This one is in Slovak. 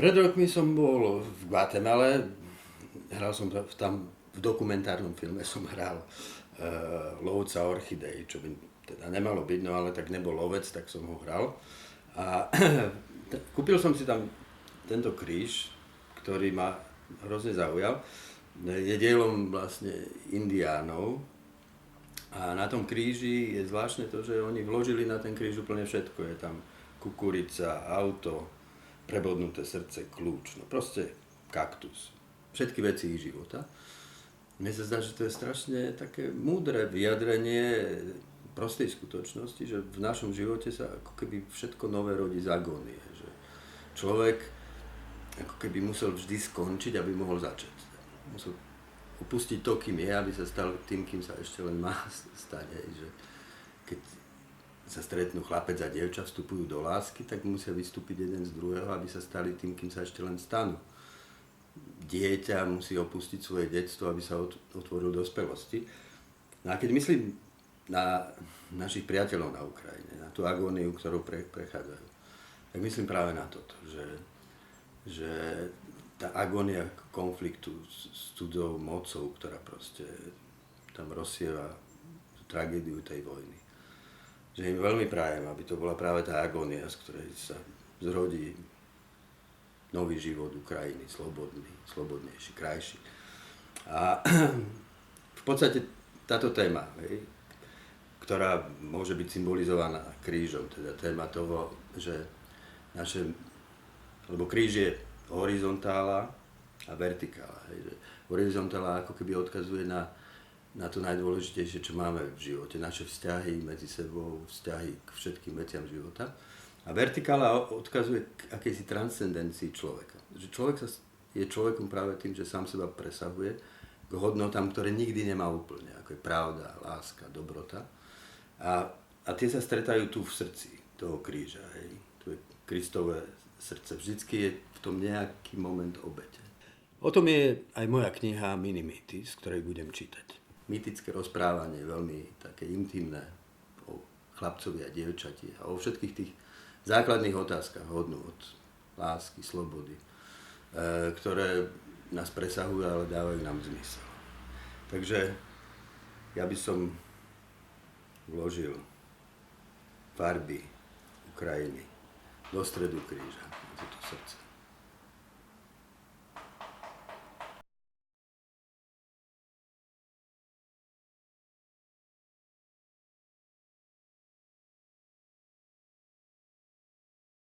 Pred rokmi som bol v Guatemala, hral som tam- v dokumentárnom filme som hral uh, lovca orchidej, čo by teda nemalo byť, no ale tak nebol lovec, tak som ho hral. A kúpil som si tam tento kríž, ktorý ma hrozne zaujal. Je dielom vlastne indiánov, a na tom kríži je zvláštne to, že oni vložili na ten kríž úplne všetko. Je tam kukurica, auto, prebodnuté srdce, kľúč, no proste kaktus. Všetky veci ich života. Mne sa zdá, že to je strašne také múdre vyjadrenie prostej skutočnosti, že v našom živote sa ako keby všetko nové rodí z agónie. Že človek ako keby musel vždy skončiť, aby mohol začať. Musel opustiť to, kým je, aby sa stal tým, kým sa ešte len má stať. Že keď sa stretnú chlapec a dievča, vstupujú do lásky, tak musia vystúpiť jeden z druhého, aby sa stali tým, kým sa ešte len stanú. Dieťa musí opustiť svoje detstvo, aby sa ot- otvoril dospelosti. No a keď myslím na našich priateľov na Ukrajine, na tú agóniu, ktorú pre, prechádzajú, tak myslím práve na toto, že, že tá agónia konfliktu s, s cudzou mocou, ktorá proste tam rozsieva tragédiu tej vojny. Že im veľmi prajem, aby to bola práve tá agónia, z ktorej sa zrodí nový život Ukrajiny, slobodný, slobodnejší, krajší. A v podstate táto téma, hej, ktorá môže byť symbolizovaná krížom, teda téma toho, že naše, lebo kríž je horizontála a vertikála. Hej, že horizontála ako keby odkazuje na, na to najdôležitejšie, čo máme v živote, naše vzťahy medzi sebou, vzťahy k všetkým veciam života. A vertikála odkazuje k akejsi transcendencii človeka. Že človek sa, je človekom práve tým, že sám seba presahuje k hodnotám, ktoré nikdy nemá úplne, ako je pravda, láska, dobrota. A, a tie sa stretajú tu v srdci toho kríža. Hej. Tu je Kristové srdce. Vždycky je v tom nejaký moment obete. O tom je aj moja kniha Minimity, z ktorej budem čítať. Mytické rozprávanie, veľmi také intimné o chlapcovi a dievčati a o všetkých tých základných otázkach hodnôt, lásky, slobody, e, ktoré nás presahujú, ale dávajú nám zmysel. Takže ja by som vložil farby Ukrajiny do stredu kríža, na toto srdce.